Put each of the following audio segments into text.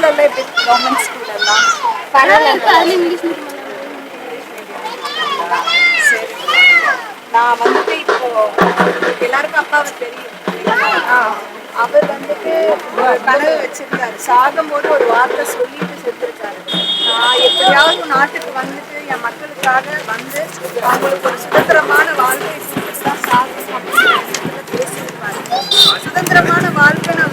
ஸ்கூலெல்லாம் எப்படி government school எல்லாம் சரி. நான் வந்துட்டு இப்போ எல்லாருக்கும் அப்பாவை தெரியும். அவர் வந்துட்டு ஒரு கனவு வச்சிருக்காரு. சாகும்போது ஒரு வார்த்தை சொல்லிட்டு செத்துருக்காரு. நான் எப்படியாவது நாட்டுக்கு வந்துட்டு என் மக்களுக்காக வந்து அவங்களுக்கு ஒரு சுதந்திரமான வாழ்க்கை சாகணும் அப்படின்னு பேசியிருப்பாரு. சுதந்திரமான வாழ்க்கைன்னு அவர்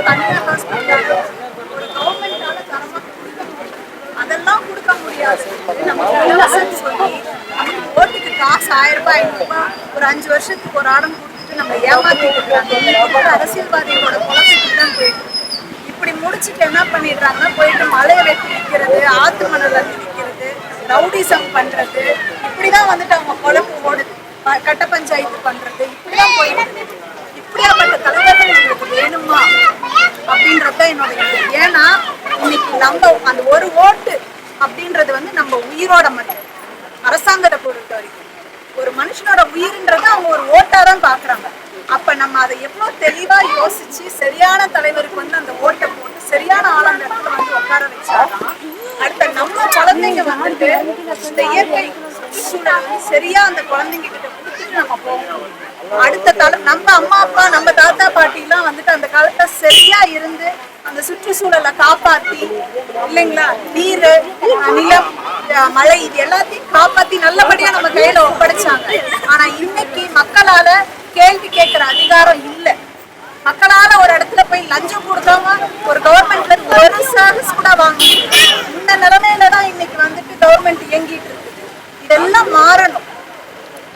தனியார் ஹாஸ்பிட்டல் ஒரு கவர்மெண்டால தரமா கொடுக்க முடியும் அதெல்லாம் கொடுக்க முடியாது நமக்கு இலவசம் சொல்லி நமக்கு ஓட்டுக்கு காசு ஆயிரம் ரூபாய் ஐநூறு ஒரு அஞ்சு வருஷத்துக்கு ஒரு ஆடம் கொடுத்துட்டு நம்ம ஏமாத்திட்டு இருக்காங்க இன்னைக்கு அரசியல்வாதிகளோட குழப்பத்துக்கு தான் போயிட்டு இப்படி முடிச்சுட்டு என்ன பண்ணிடுறாங்கன்னா போயிட்டு மலையை வெட்டி விற்கிறது ஆத்து மணல் அள்ளி விற்கிறது ரவுடிசம் பண்றது இப்படிதான் வந்துட்டு அவங்க குழப்பு ஓடுது ப- கட்ட பஞ்சாயத்து பண்றது இப்படிதான் அப்படின்றது. என்னோட ஏன்னா இன்னைக்கு நம்ம அந்த ஒரு ஓட்டு அப்படின்றது வந்து நம்ம உயிரோட மட்டும். அரசாங்கத்தை பொறுத்த வரைக்கும். ஒரு மனுஷனோட உயிர்ன்றத அவங்க ஒரு ஓட்டா தான் பாக்குறாங்க அப்ப நம்ம அதை எவ்வளவு தெளிவா யோசிச்சு சரியான தலைவருக்கு வந்து அந்த ஓட்டை போட்டு சரியான ஆள் அந்த இடத்துல வந்து உட்கார வச்சாதான் அடுத்த நம்ம குழந்தைங்க வந்துட்டு இந்த இயற்கை சுற்றுச்சூழல் வந்து சரியா அந்த குழந்தைங்க கிட்ட வந்து நம்ம போகணும் அடுத்த தலை நம்ம அம்மா அப்பா நம்ம தாத்தா பாட்டி எல்லாம் வந்துட்டு அந்த காலத்தை சரியா இருந்து அந்த சுற்றுச்சூழலை காப்பாத்தி இல்லைங்களா? நீர் நிலம் மழை இது எல்லாத்தையும் காப்பாத்தி நல்லபடியா நம்ம கையில ஒப்படைச்சாங்க. ஆனா இன்னைக்கு மக்களால கேள்வி கேட்கிற அதிகாரம் இல்லை. மக்களால ஒரு இடத்துல போய் லஞ்சம் கொடுக்காம ஒரு கவர்மெண்ட்ல இருந்து ஒரு சர்வீஸ் கூட வாங்க இந்த நிலைமையில தான் இன்னைக்கு வந்துட்டு கவர்மெண்ட் இயங்கிட்டு இருக்கு.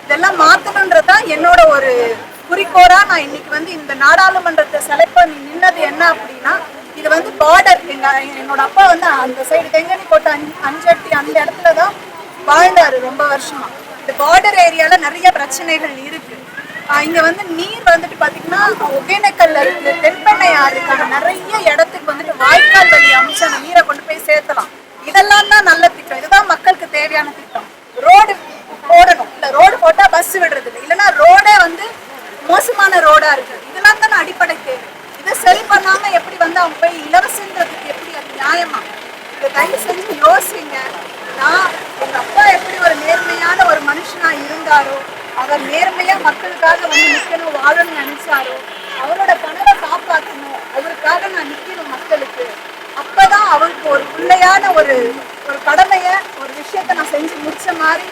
இதெல்லாம் மாத்தணுன்றதுதான் என்னோட ஒரு குறிக்கோளா நான் இன்னைக்கு வந்து இந்த நாடாளுமன்றத்தை செலக்ட் பண்ணி நின்னது என்ன அப்படின்னா இது வந்து பார்டர் எங்க என்னோட அப்பா வந்து அந்த சைடு தெங்கனி கோட்டை அஞ்சு அஞ்சட்டி அந்த இடத்துல தான் வாழ்ந்தாரு ரொம்ப வருஷமா. இந்த பார்டர் ஏரியால நிறைய பிரச்சனைகள் இருக்கு. இங்க வந்து நீர் வந்துட்டு பாத்தீங்கன்னா ஒகேனக்கல்ல இருக்கு தென்பெண்ணை ஆறுக்கான நிறைய இடத்துக்கு வந்துட்டு வாய்க்கால் வழி அமைச்சு அந்த நீரை கொண்டு போய் சேர்த்தலாம் இதெல்லாம் தான் நல்ல திட்டம் இதுதான் மக்களுக்கு தேவையான திட்டம் ரோடு போடணும் இல்ல ரோடு போட்டா பஸ் விடுறது இல்லை இல்லைன்னா ரோடே வந்து மோசமான ரோடா இருக்கு இதெல்லாம் தானே அடிப்படை தேவை இதை சரி பண்ணாம எப்படி வந்து அவங்க போய் இலவசன்றதுக்கு எப்படி அது நியாயமா இதை தயவு செஞ்சு யோசிங்க நான் உங்க அப்பா எப்படி ஒரு நேர்மையான ஒரு மனுஷனா இருந்தாரோ அவர் நேர்மையா மக்களுக்காக வந்து நிக்கணும் வாழணும்னு நினைச்சாரோ அவரோட கனவை காப்பாற்றணும் அவருக்காக நான் நிக்கணும் மக்களுக்கு அப்பதான் அவருக்கு ஒரு பிள்ளையான ஒரு ஒரு கடமைய ஒரு விஷயத்த நான் செஞ்சு முடிச்ச மாதிரி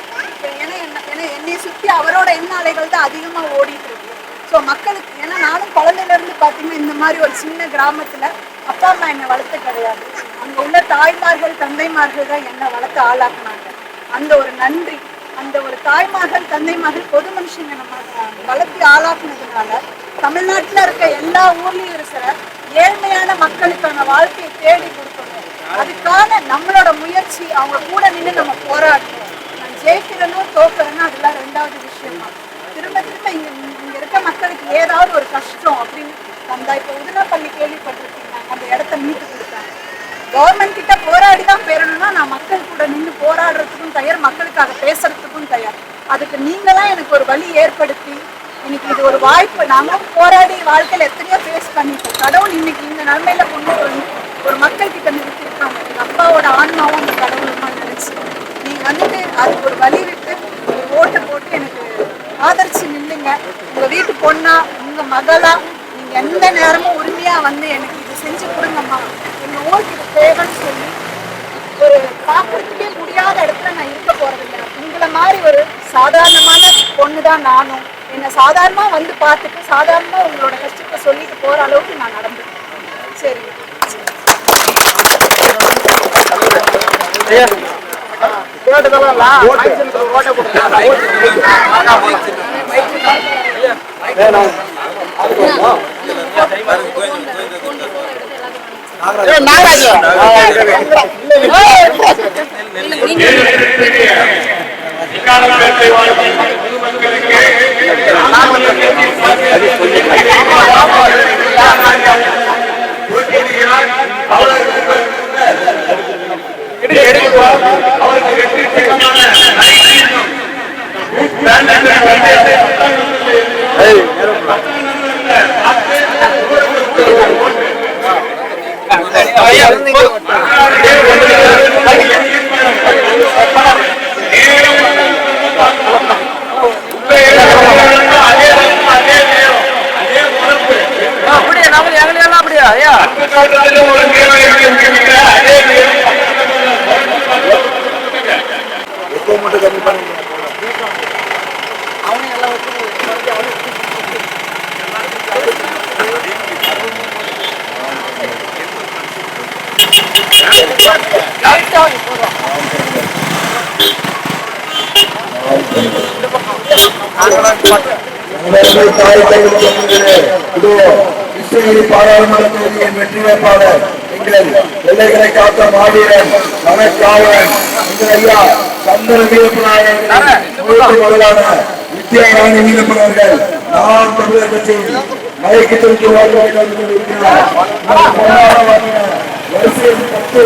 ஏன்னா என்ன- என்னை சுத்தி அவரோட எண்ண அலைகள் தான் அதிகமா ஓடிட்டு இருக்கு. ஸோ மக்களுக்கு ஏன்னா நானும் குழந்தையில இருந்து பார்த்தீங்கன்னா இந்த மாதிரி ஒரு சின்ன கிராமத்துல அப்பா அம்மா என்னை வளர்த்து கிடையாது. அங்க உள்ள தாய்மார்கள் தந்தைமார்கள் தான் என்னை வளர்த்து ஆளாக்குனாங்க. அந்த ஒரு நன்றி அந்த ஒரு தாய்மார்கள் தந்தைமார்கள் பொது மனுஷங்க நம்ம வளர்த்து ஆளாக்குனதுனால தமிழ்நாட்டுல இருக்க எல்லா ஊர்லயும் இருக்கிற ஏழ்மையான மக்களுக்கான வாழ்க்கையை தேடி கொடுத்து அதுக்கான நம்மளோட முயற்சி அவங்க கூட நின்று நம்ம போராடணும் நான் ஜெயிக்கிறனோ தோக்குறேனோ அதெல்லாம் ரெண்டாவது விஷயமா. திரும்ப திரும்ப இங்க இங்க இருக்க மக்களுக்கு ஏதாவது ஒரு கஷ்டம் அப்படின்னு நம்ம இப்போ உதனப்பள்ளி கேள்விப்பட்டிருக்கீங்க. அந்த இடத்த மீட்டு கொடுத்தாங்க. கவர்மெண்ட் கிட்ட போராடி தான் பெறணும்னா நான் மக்கள் கூட நின்று போராடுறதுக்கும் தயார் மக்களுக்காக பேசுறதுக்கும் தயார். அதுக்கு நீங்களாம் எனக்கு ஒரு வழி ஏற்படுத்தி இன்னைக்கு இது ஒரு வாய்ப்பு. நாங்களும் போராடி வாழ்க்கையில எத்தனையோ ஃபேஸ் பண்ணிட்டோம். கடவுள் இன்னைக்கு இந்த நிலைமையில கொண்டு வந்து ஒரு மக்கள் கிட்ட நிறுத்திருக்காங்க. எங்க அப்பாவோட ஆன்மாவும் அந்த கடவுளுமா நினைச்சு. நீங்கள் வந்துட்டு அதுக்கு ஒரு வழி விட்டு ஒரு ஓட்டை போட்டு எனக்கு ஆதரிச்சு நில்லுங்க. உங்க வீட்டு பொண்ணா உங்க மகளா நீங்க எந்த நேரமும் உரிமையா வந்து எனக்கு இது செஞ்சு கொடுங்கம்மா. எங்க ஊருக்கு இது தேவைன்னு சொல்லி ஒரு பார்க்கறதுக்கே முடியாத இடத்துல நான் இருக்க போகிறதில்ல உங்களை மாதிரி ஒரு சாதாரணமான பொண்ணு தான் நானும். என்னை சாதாரணமா வந்து பார்த்துட்டு சாதாரணமா உங்களோட கஷ்டத்தை சொல்லிட்டு போற அளவுக்கு நான் நடந்துட்டேன் சரி. நாகராஜ். அவருக்கு வெற்றி பேண்டை வெற்றி அப்படியே நம்ம எங்களையெல்லாம் அப்படியா ஐயா உங்கள் தாய் கைவிடுகின்றே இதோ கிருஷ்ணகிரி பாராளுமன்ற தொகுதியின் வெற்றி வேட்பாளர் எங்கள் எல்லைகளை காத்த மாவீரன் வனக்காவலன் எங்கள் ஐயா சந்திர வீரப்பனாயர் முதலான வித்யா ராணி வீரப்பனவர்கள் நாம் தமிழர் கட்சியில் மயக்கி தொகுதி வாழ்வாய்க்கிறார் வரிசையில் பத்து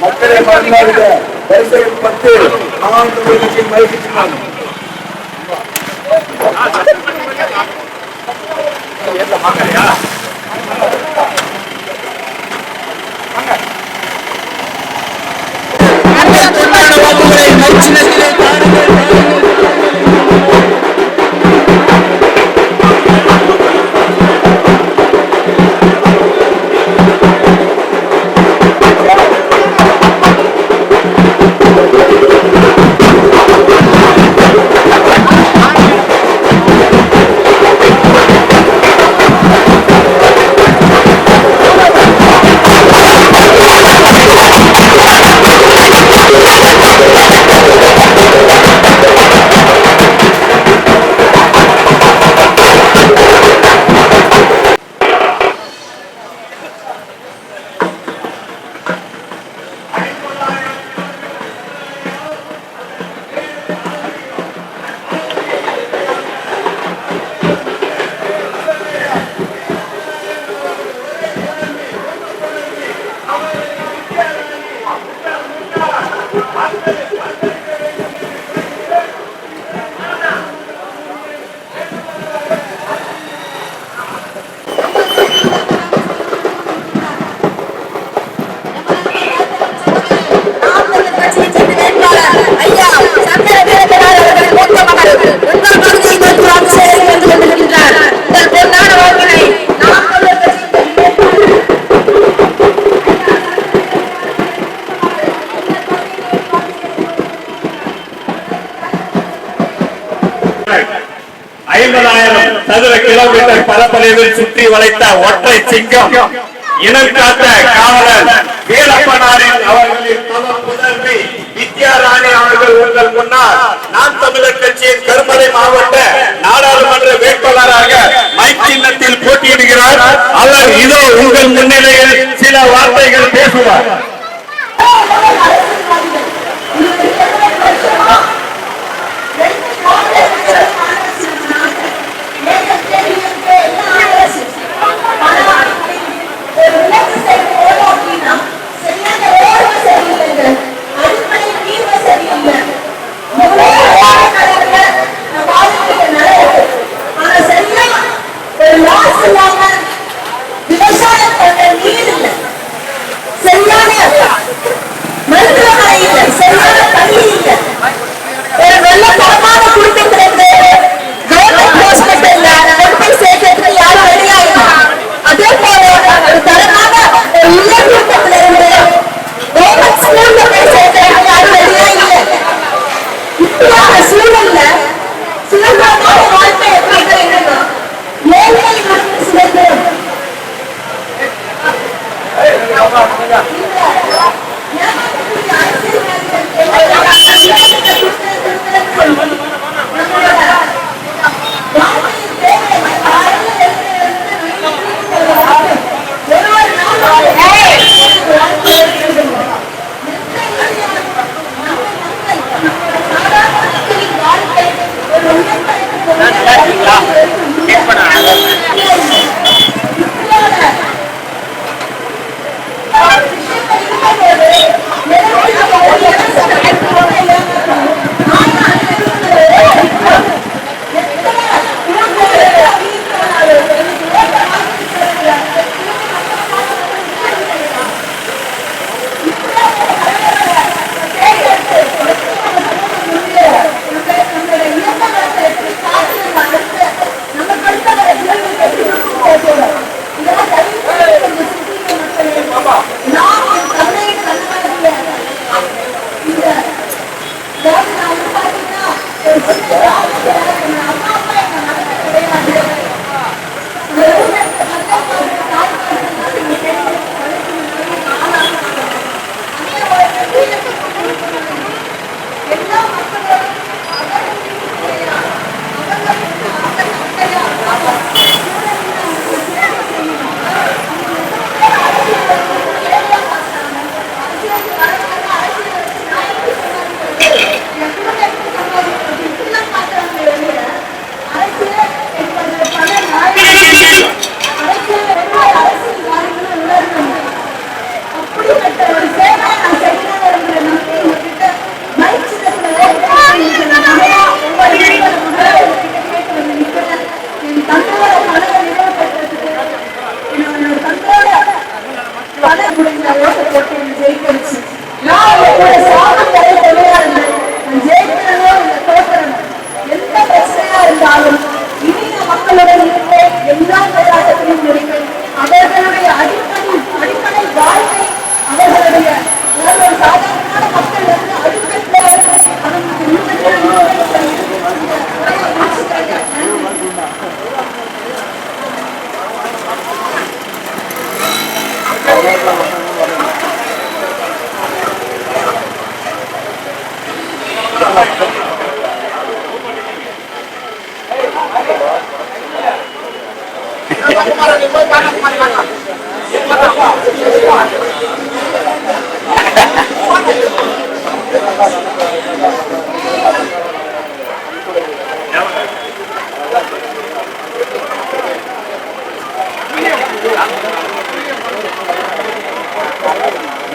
மக்களை மறந்தாருங்க வரிசை பத்து நாம் தமிழர் கட்சியின் மயக்கி நாமக்கல் சதுர கிலோமீட்டர் பரப்பளவில் சுற்றி வளைத்த ஒற்றை சிங்கம் இனம் காத்த காவலர் வீரப்பனாரின் அவர்களின் தவ புதல்வி வித்யாராணி அவர்கள் உங்கள் முன்னால். நாம் தமிழர் கட்சியின் கருமறை மாவட்ட நாடாளுமன்ற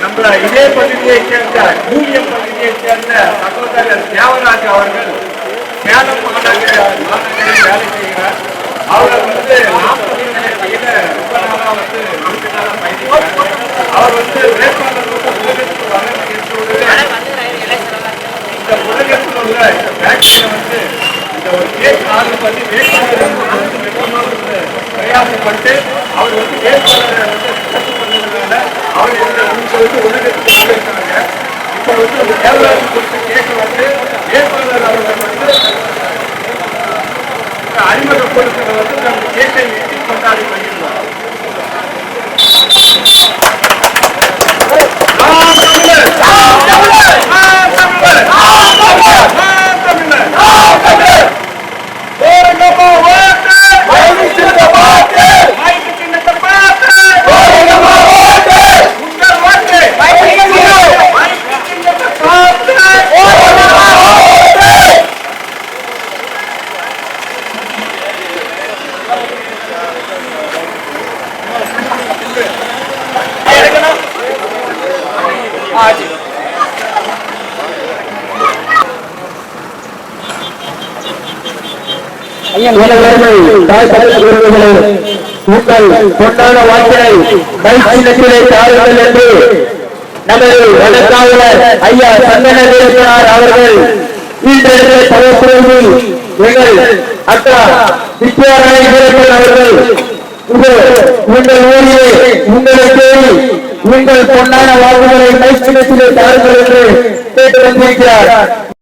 நம்மள இதே பகுதியை சேர்ந்த யூனியன் பகுதியை சேர்ந்த சகோதரர் தேவராஜ் அவர்கள் சேலம் மாநகர மாநகரில் வேலை செய்கிறார். அவர் வந்து நாற்பது வகையில ரொம்ப நாளா வந்து உறுப்பினராக பயணிக்கிறார். அவர் வந்து வேட்பாளர் வந்து உலகத்துக்கு வர இந்த உலகத்தில் உள்ள இந்த ஃபேக்டரியில வந்து இந்த ஒரு கேஸ் ஆர்டர் பண்ணி வேட்பாளர் வந்து பிரயாசப்பட்டு அவர் வந்து வேட்பாளர் வந்து சிறப்பு பண்ணதுனால அவர் இந்த இந்த வந்து உலகத்துக்கு வந்திருக்காங்க இப்போ வந்து அந்த தேவராஜ் குறித்து கேட்க வந்து வேட்பாளர் அவர்கள் வந்து அறிமுகப்படுத்துறது வந்து நம்ம கேட்டை வெட்டி கொண்டாடி வருகிறோம் நாம் தமிழர்! நாம் தமிழர்! நாம் தமிழர்! நாம் தமிழர்! நாம் தமிழர்! நாம் தமிழர்! போருங்கப்பா, ஓட்டு! மைக்கு சின்னத்தை பார்த்து! மைக்கு சின்னத்தை பார்த்து! போருங்கப்பா, ஓட்டு! உங்கள் ஓட்டு! மைக்கு சின்னம்! மைக்கு சின்னத்தை பார்த்து! போருங்கப்பா, ஓட்டு! எடுக்கணும் உலகமே தாய் தலைவர்களே உங்கள் பொன்னான மைச்சினத்திலே தாருங்கள் என்று நமது ஐயா சந்தன வீரப்பனார் அவர்கள் இன்றைய தவப்புரையில் எங்கள் அக்கா வித்யாராணி அவர்கள் உங்கள் ஊரிலே உங்களை தேடி உங்கள் பொன்னான வாக்குகளை மைச்சினத்திலே தாருங்கள் என்று கேட்டு வந்திருக்கிறார்